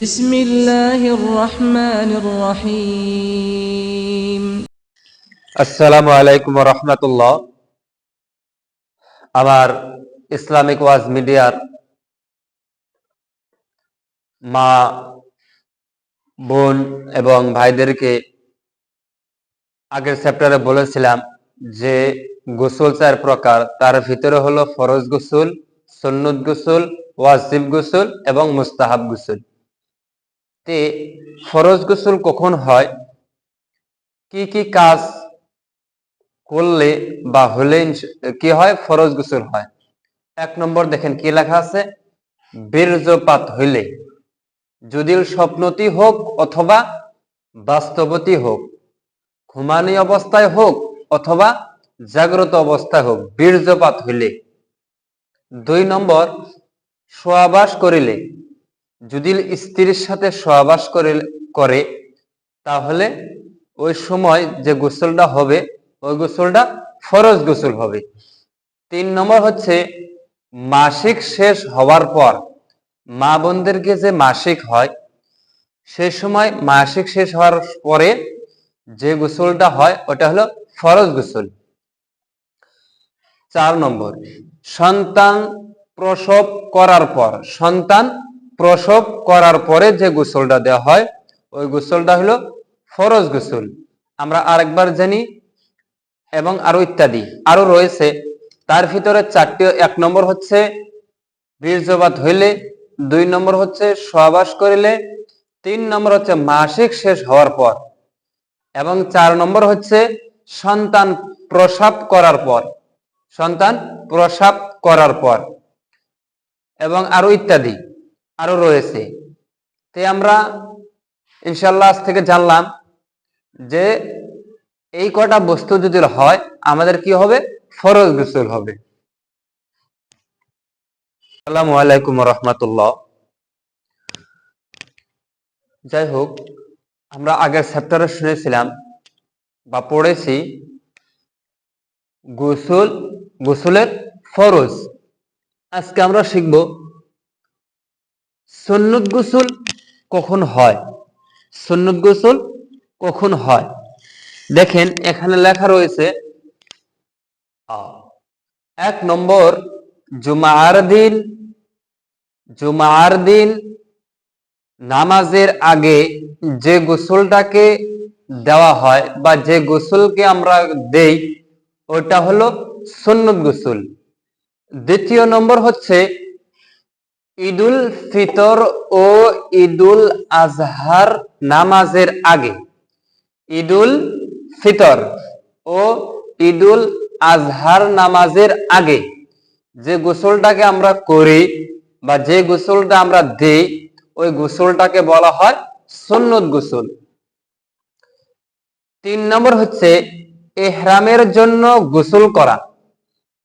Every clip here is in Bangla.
بسم الله الرحمن الرحيم আসসালামু আলাইকুম রহমতুল্লাহ আমার ইসলামিক ওয়াজ মিডিয়ার মা বোন এবং ভাইদেরকে আগের চ্যাপ্টারে বলেছিলাম যে গোসল চার প্রকার তার ভিতরে হলো ফরজ গোসল সন্নত গোসল ওয়াজিব গোসল এবং মুস্তাহাব গোসল তে ফরজ গোসল কখন হয়? কি কি কাজ করলে বা হলে কি হয়? ফরজ গোসল হয়। এক নম্বর দেখেন কি লেখা আছে? বীর্যপাত হইলে। যদিও স্বপ্নতি হোক অথবা বাস্তবতি হোক, ঘুমানি অবস্থায় হোক অথবা জাগ্রত অবস্থায় হোক, বীর্যপাত হইলে। দুই নম্বর সহবাস করিলে। যদি স্ত্রীর সাথে সহবাস করে করে, তাহলে ওই সময় যে গোসলটা হবে, ওই গোসলটা ফরজ গোসল হবে। তিন নম্বর হচ্ছে, মাসিক শেষ হওয়ার পর মা বোনদেরকে যে মাসিক হয়, সে সময় মাসিক শেষ হওয়ার পরে যে গোসলটা হয়, ওটা হলো ফরজ গোসল। চার নম্বর, সন্তান প্রসব করার পর, সন্তান প্রসব করার পরে যে গোসলটা দেওয়া হয়, ওই গোসলটা হলো ফরজ গোসল। আমরা আরেকবার জানি এবং আরও ইত্যাদি আরও রয়েছে। তার ভিতরে চারটি, এক নম্বর হচ্ছে বীর্যপাত হইলে, দুই নম্বর হচ্ছে সহবাস করিলে, তিন নম্বর হচ্ছে মাসিক শেষ হওয়ার পর, এবং চার নম্বর হচ্ছে সন্তান প্রসাব করার পর, সন্তান প্রসাব করার পর, এবং আরও ইত্যাদি। আরও রয়েছে। তে আমরা ইনশাল্লাহ আজ থেকে জানলাম যে এই কটা বস্তু যদি হয়, আমাদের কি হবে? ফরজ গোসল হবে। আসসালামু আলাইকুম রহমতুল্লাহ। যাই হোক, আমরা আগের চ্যাপ্টারে শুনেছিলাম বা পড়েছি গোসল, গোসলের ফরজ। আজকে আমরা শিখব সন্ন্যত গোসল কখন হয়? সন্ন্যত গোসল কখন হয়? দেখেন, এখানে লেখা রয়েছে এক নম্বর, জুমার দিন জুমার দিন নামাজের আগে যে গোসলটাকে দেওয়া হয় বা যে গোসলকে আমরা দেই, ওটা হলো সুন্নত গোসল। দ্বিতীয় নম্বর হচ্ছে ঈদুল ফিতর ও ঈদুল আজহার নামাজের আগে। ঈদুল ফিতর ও ঈদুল আজহার নামাজের আগে যে গোসলটাকে আমরা করি বা যে গোসলটা আমরা দেই, ওই গোসলটাকে বলা হয় সুন্নত গোসল। তিন নম্বর হচ্ছে এহরামের জন্য গোসল করা।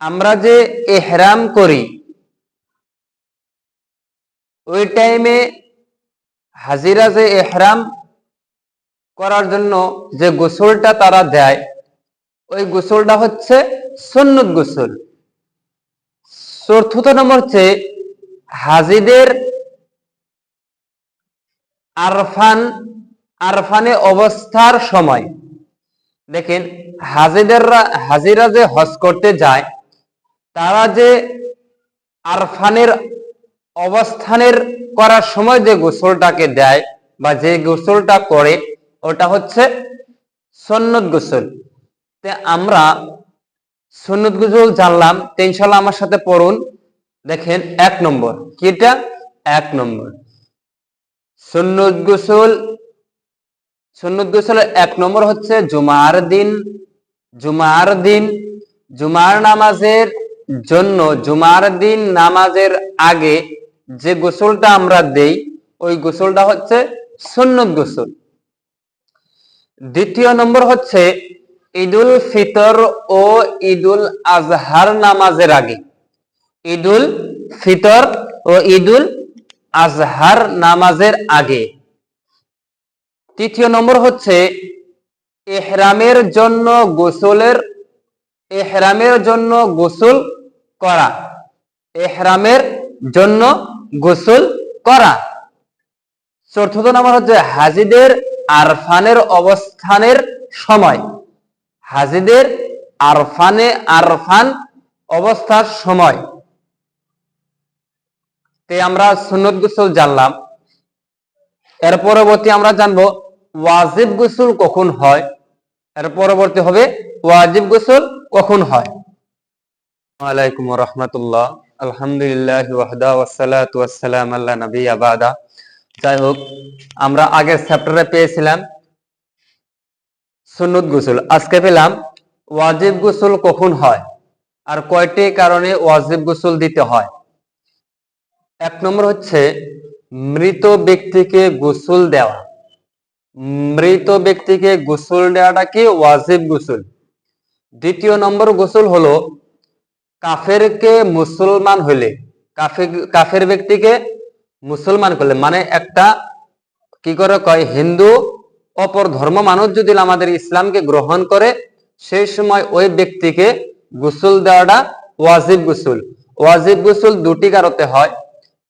আমরা যে এহরাম করি ওই টাইমে হাজিরা যে এহরাম করার জন্য যে গোসলটা তারা দেয়, ওই গোসলটা হচ্ছে সুন্নত গোসল। চতুর্থ নম্বর হচ্ছে হাজিদের আরফান, আরফানে অবস্থার সময়। দেখেন, হাজিদেররা, হাজিরা যে হজ করতে যায়, তারা যে আরফানের অবস্থানের করার সময় যে গোসলটাকে দেয় বা যে গোসলটা করে, ওটা হচ্ছে সন্নত গোসল। আমরা সন্নত গোসল জানলাম, তো ইনশাল্লাহ আমার সাথে পড়ুন। দেখেন, এক নম্বর। কিটা? এক নম্বর। সুন্নত গোসল, সুন্নত গোসলের এক নম্বর হচ্ছে জুমার দিন। জুমার দিন, জুমার নামাজের জন্য, জুমার দিন নামাজের আগে যে গোসলটা আমরা দেই, ওই গোসলটা হচ্ছে সুন্নত গোসল। দ্বিতীয় নম্বর হচ্ছে ঈদুল ফিতর ও ঈদুল আজহার নামাজের আগে। ঈদুল ফিতর ও ঈদুল আজহার নামাজের আগে। তৃতীয় নম্বর হচ্ছে এহরামের জন্য গোসলের, এহরামের জন্য গোসল করা। এহরামের জন্য গোসল করা। চতুর্থ নম্বর হচ্ছে হাজিদের আরফানের অবস্থানের সময়। হাজিদের আরফানে আরফান অবস্থার সময়। তে আমরা সুন্নত গোসল জানলাম। এর পরবর্তী আমরা জানব ওয়াজিব গোসল কখন হয়। এর পরবর্তী হবে ওয়াজিব গোসল কখন হয়। ওয়ালাইকুম রহমতুল্লাহ। আলহামদুলিল্লাহ ওয়াহদা ওয়াসালাতু ওয়াসসালাম আল্লাহ নবী আবাদা যাই হোক আমরা আগের চ্যাপ্টারে পেয়েছিলাম সুন্নত গোসল। আজকে পেলাম ওয়াজিব গোসল কখন হয় আর কয়টি কারণে ওয়াজিব গোসল দিতে হয়? এক নম্বর হচ্ছে মৃত ব্যক্তিকে গোসল দেওয়া। মৃত ব্যক্তিকে গোসল দেওয়াটা কি? ওয়াজিব গোসল। দ্বিতীয় নম্বর গোসল হলো কাফেরকে মুসলমান হইলে কাফের কাফের ব্যক্তিকে মুসলমান করলে মানে একটা কি করে কয়, হিন্দু অপর ধর্ম মানুষ যদি আমাদের ইসলামকে গ্রহণ করে, সেই সময় ওই ব্যক্তিকে গোসল দেওয়াটা ওয়াজিব গোসল। ওয়াজিব গোসল দুটি কারণে হয়।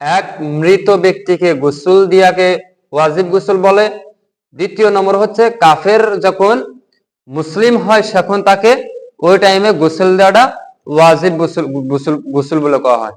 এক, মৃত ব্যক্তিকে গোসল দিয়াকে ওয়াজিব গোসল বলে। দ্বিতীয় নম্বর হচ্ছে, কাফের যখন মুসলিম হয় তখন তাকে ওই টাইমে গোসল দেওয়াটা ওয়াজিব গোসল গোসল গোসল বলে কওয়া হয়